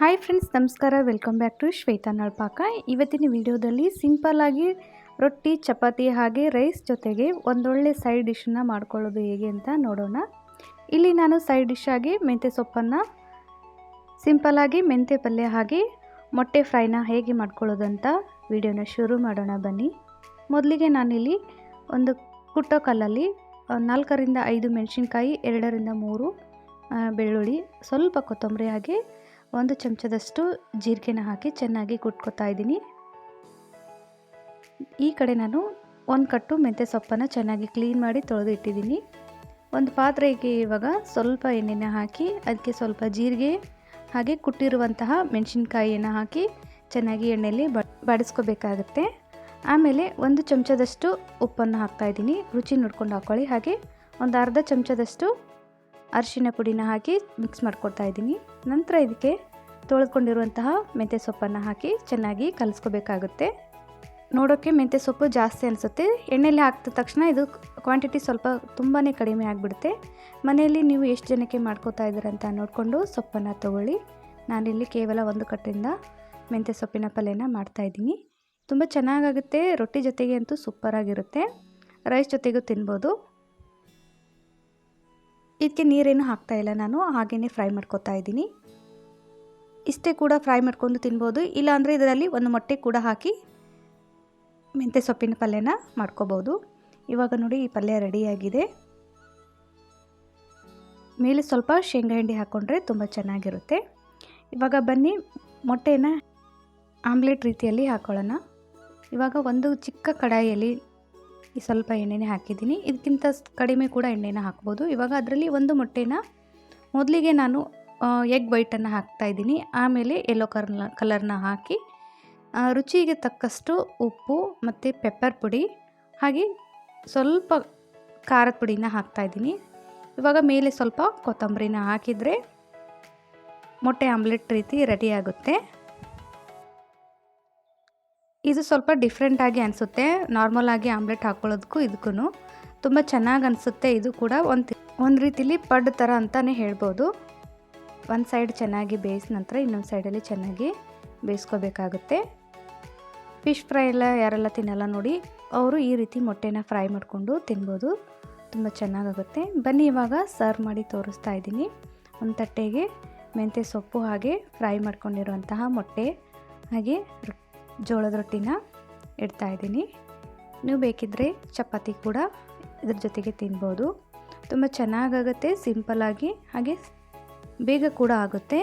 Hi friends ನಮಸ್ಕಾರ. Welcome back to Shweta Nalpaka. ಇವತ್ತಿನ ವಿಡಿಯೋದಲ್ಲಿ ಸಿಂಪಲ್ಲಾಗಿ ರೊಟ್ಟಿ, ಚಪಾತಿ ಹಾಗೆ ರೈಸ್ ಜೊತೆಗೆ ಒಂದೊಳ್ಳೆ ಸೈಡ್ ಡಿಶನ್ನು ಮಾಡ್ಕೊಳ್ಳೋದು ಹೇಗೆ ಅಂತ ನೋಡೋಣ. ಇಲ್ಲಿ ನಾನು ಸೈಡ್ ಡಿಶ್ ಆಗಿ ಮೆಂತ್ಯ ಸೊಪ್ಪನ್ನು ಸಿಂಪಲ್ಲಾಗಿ ಮೆಂತ್ಯ ಪಲ್ಯ ಹಾಗೆ ಮೊಟ್ಟೆ ಫ್ರೈನ ಹೇಗೆ ಮಾಡ್ಕೊಳ್ಳೋದು ಅಂತ ವಿಡಿಯೋನ ಶುರು ಮಾಡೋಣ ಬನ್ನಿ. ಮೊದಲಿಗೆ ನಾನಿಲ್ಲಿ ಒಂದು ಕುಟ್ಟೋ ಕಲ್ಲಲ್ಲಿ ನಾಲ್ಕರಿಂದ ಐದು ಮೆಣಸಿನ್ಕಾಯಿ, ಎರಡರಿಂದ ಮೂರು ಬೆಳ್ಳುಳ್ಳಿ, ಸ್ವಲ್ಪ ಕೊತ್ತಂಬರಿ ಹಾಗೆ ಒಂದು ಚಮಚದಷ್ಟು ಜೀರಿಗೆನ ಹಾಕಿ ಚೆನ್ನಾಗಿ ಕುಟ್ಕೋತಾ ಇದ್ದೀನಿ. ಈ ಕಡೆ ನಾನು ಒಂದು ಕಟ್ಟು ಮೆಂತ್ಯ ಸೊಪ್ಪನ್ನು ಚೆನ್ನಾಗಿ ಕ್ಲೀನ್ ಮಾಡಿ ತೊಳೆದು ಇಟ್ಟಿದ್ದೀನಿ ಒಂದು ಪಾತ್ರೆಗೆ ಇವಾಗ ಸ್ವಲ್ಪ ಎಣ್ಣೆನ ಹಾಕಿ ಅದಕ್ಕೆ ಸ್ವಲ್ಪ ಜೀರಿಗೆ ಹಾಗೆ ಕುಟ್ಟಿರುವಂತಹ ಮೆಣಸಿನ್ಕಾಯಿಯನ್ನು ಹಾಕಿ ಚೆನ್ನಾಗಿ ಎಣ್ಣೆಯಲ್ಲಿ ಬಾಡಿಸ್ಕೊಬೇಕಾಗುತ್ತೆ. ಆಮೇಲೆ ಒಂದು ಚಮಚದಷ್ಟು ಉಪ್ಪನ್ನು ಹಾಕ್ತಾಯಿದ್ದೀನಿ ರುಚಿ ನೋಡ್ಕೊಂಡು ಹಾಕ್ಕೊಳ್ಳಿ ಹಾಗೆ ಒಂದು ಅರ್ಧ ಚಮಚದಷ್ಟು ಅರಿಶಿನ ಪುಡಿನ ಹಾಕಿ ಮಿಕ್ಸ್ ಮಾಡ್ಕೊಳ್ತಾ ಇದ್ದೀನಿ. ನಂತರ ಇದಕ್ಕೆ ತೊಳೆದುಕೊಂಡಿರುವಂತಹ ಮೆಂತ್ಯ ಸೊಪ್ಪನ್ನು ಹಾಕಿ ಚೆನ್ನಾಗಿ ಕಲಿಸ್ಕೋಬೇಕಾಗುತ್ತೆ. ನೋಡೋಕ್ಕೆ ಮೆಂತ್ಯ ಸೊಪ್ಪು ಜಾಸ್ತಿ ಅನಿಸುತ್ತೆ. ಎಣ್ಣೆಯಲ್ಲಿ ಹಾಕಿದ ತಕ್ಷಣ ಇದು ಕ್ವಾಂಟಿಟಿ ಸ್ವಲ್ಪ ತುಂಬಾ ಕಡಿಮೆ ಆಗಿಬಿಡುತ್ತೆ. ಮನೆಯಲ್ಲಿ ನೀವು ಎಷ್ಟು ಜನಕ್ಕೆ ಮಾಡ್ಕೋತಾ ಇದ್ದೀರಂತ ನೋಡಿಕೊಂಡು ಸೊಪ್ಪನ್ನು ತಗೊಳ್ಳಿ. ನಾನಿಲ್ಲಿ ಕೇವಲ ಒಂದು ಕಟ್ಟಿಂದ ಮೆಂತ್ಯ ಸೊಪ್ಪಿನ ಪಲ್ಯನ ಮಾಡ್ತಾಯಿದ್ದೀನಿ ತುಂಬ ಚೆನ್ನಾಗಾಗುತ್ತೆ. ರೊಟ್ಟಿ ಜೊತೆಗೆ ಅಂತೂ ಸೂಪರಾಗಿರುತ್ತೆ ರೈಸ್ ಜೊತೆಗೂ ತಿನ್ಬೋದು. ಇದಕ್ಕೆ ನೀರೇನು ಹಾಕ್ತಾ ಇಲ್ಲ ನಾನು ಹಾಗೆಯೇ ಫ್ರೈ ಮಾಡ್ಕೋತಾ ಇದ್ದೀನಿ. ಇಷ್ಟೇ ಕೂಡ ಫ್ರೈ ಮಾಡ್ಕೊಂಡು ತಿನ್ಬೋದು, ಇಲ್ಲಾಂದರೆ ಇದರಲ್ಲಿ ಒಂದು ಮೊಟ್ಟೆ ಕೂಡ ಹಾಕಿ ಮೆಂತ್ಯ ಸೊಪ್ಪಿನ ಪಲ್ಯನ ಮಾಡ್ಕೋಬೋದು. ಇವಾಗ ನೋಡಿ ಈ ಪಲ್ಯ ರೆಡಿಯಾಗಿದೆ ಮೇಲೆ ಸ್ವಲ್ಪ ಶೇಂಗಾ ಹಿಂಡಿ ಹಾಕ್ಕೊಂಡ್ರೆ ತುಂಬ ಚೆನ್ನಾಗಿರುತ್ತೆ. ಇವಾಗ ಬನ್ನಿ, ಮೊಟ್ಟೆನ ಆಮ್ಲೆಟ್ ರೀತಿಯಲ್ಲಿ ಹಾಕ್ಕೊಳ್ಳೋಣ ಇವಾಗ ಒಂದು ಚಿಕ್ಕ ಕಡಾಯಿಯಲ್ಲಿ ಈ ಸ್ವಲ್ಪ ಎಣ್ಣೆನೇ ಹಾಕಿದ್ದೀನಿ. ಇದಕ್ಕಿಂತ ಕಡಿಮೆ ಕೂಡ ಎಣ್ಣೆನ ಹಾಕ್ಬೋದು. ಇವಾಗ ಅದರಲ್ಲಿ ಒಂದು ಮೊಟ್ಟೆನ ಮೊದಲಿಗೆ ನಾನು ಎಗ್ ವೈಟನ್ನು ಹಾಕ್ತಾಯಿದ್ದೀನಿ ಆಮೇಲೆ ಯೆಲ್ಲೋ ಕರ್ನ ಕಲರ್ನ ಹಾಕಿ ರುಚಿಗೆ ತಕ್ಕಷ್ಟು ಉಪ್ಪು ಮತ್ತು ಪೆಪ್ಪರ್ ಪುಡಿ, ಹಾಗೆ ಸ್ವಲ್ಪ ಖಾರದ ಪುಡಿನ ಹಾಕ್ತಾಯಿದ್ದೀನಿ ಇವಾಗ ಮೇಲೆ ಸ್ವಲ್ಪ ಕೊತ್ತಂಬರಿನ ಹಾಕಿದರೆ ಮೊಟ್ಟೆ ಆಮ್ಲೆಟ್ ರೀತಿ ರೆಡಿ ಆಗುತ್ತೆ. ಇದು ಸ್ವಲ್ಪ ಡಿಫ್ರೆಂಟಾಗಿ ಅನಿಸುತ್ತೆ. ನಾರ್ಮಲ್ ಆಗಿ ಆಮ್ಲೆಟ್ ಹಾಕ್ಕೊಳ್ಳೋದಕ್ಕೂ ಇದಕ್ಕೂ ತುಂಬ ಚೆನ್ನಾಗಿ ಅನಿಸುತ್ತೆ. ಇದು ಕೂಡ ಒಂದು ಒಂದು ರೀತಿಲಿ ಪಡ್ ಥರ ಅಂತಲೇ ಹೇಳ್ಬೋದು. ಒಂದು ಸೈಡ್ ಚೆನ್ನಾಗಿ ಬೇಯಿಸಿದ ನಂತರ ಇನ್ನೊಂದು ಸೈಡಲ್ಲಿ ಚೆನ್ನಾಗಿ ಬೇಯಿಸ್ಕೋಬೇಕಾಗುತ್ತೆ. ಫಿಶ್ ಫ್ರೈ ಎಲ್ಲ ಯಾರೆಲ್ಲ ತಿನ್ನಲ್ಲ ನೋಡಿ, ಅವರು ಈ ರೀತಿ ಮೊಟ್ಟೆನ ಫ್ರೈ ಮಾಡಿಕೊಂಡು ತಿನ್ಬೋದು. ತುಂಬ ಚೆನ್ನಾಗಾಗುತ್ತೆ. ಬನ್ನಿ ಇವಾಗ ಸರ್ವ್ ಮಾಡಿ ತೋರಿಸ್ತಾ ಇದ್ದೀನಿ. ಒಂದು ತಟ್ಟೆಗೆ ಮೆಂತ್ಯ ಸೊಪ್ಪು ಹಾಗೆ ಫ್ರೈ ಮಾಡ್ಕೊಂಡಿರುವಂತಹ ಮೊಟ್ಟೆ. ಹಾಗೆ ಜೋಳದ ರೊಟ್ಟಿನ ಇಡ್ತಾ ಇದ್ದೀನಿ. ನೀವು ಬೇಕಿದ್ದರೆ ಚಪಾತಿ ಕೂಡ ಇದ್ರ ಜೊತೆಗೆ ತಿನ್ಬೋದು. ತುಂಬ ಚೆನ್ನಾಗಾಗುತ್ತೆ ಸಿಂಪಲ್ಲಾಗಿ ಹಾಗೆ ಬೇಗ ಕೂಡ ಆಗುತ್ತೆ.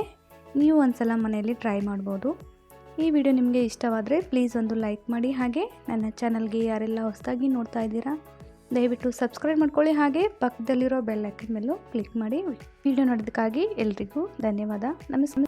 ನೀವು ಒಂದ್ಸಲ ಮನೆಯಲ್ಲಿ ಟ್ರೈ ಮಾಡ್ಬೋದು. ಈ ವಿಡಿಯೋ ನಿಮಗೆ ಇಷ್ಟವಾದರೆ ಪ್ಲೀಸ್ ಒಂದು ಲೈಕ್ ಮಾಡಿ, ಹಾಗೆ ನನ್ನ ಚಾನಲ್ಗೆ ಯಾರೆಲ್ಲ ಹೊಸದಾಗಿ ನೋಡ್ತಾ ಇದ್ದೀರಾ, ದಯವಿಟ್ಟು ಸಬ್ಸ್ಕ್ರೈಬ್ ಮಾಡ್ಕೊಳ್ಳಿ, ಹಾಗೆ ಪಕ್ಕದಲ್ಲಿರೋ ಬೆಲ್ ಐಕನ್ ಮೇಲೂ ಕ್ಲಿಕ್ ಮಾಡಿ. ವಿಡಿಯೋ ನೋಡೋದಕ್ಕಾಗಿ ಎಲ್ರಿಗೂ ಧನ್ಯವಾದ. ನಮಸ್ಕಾರ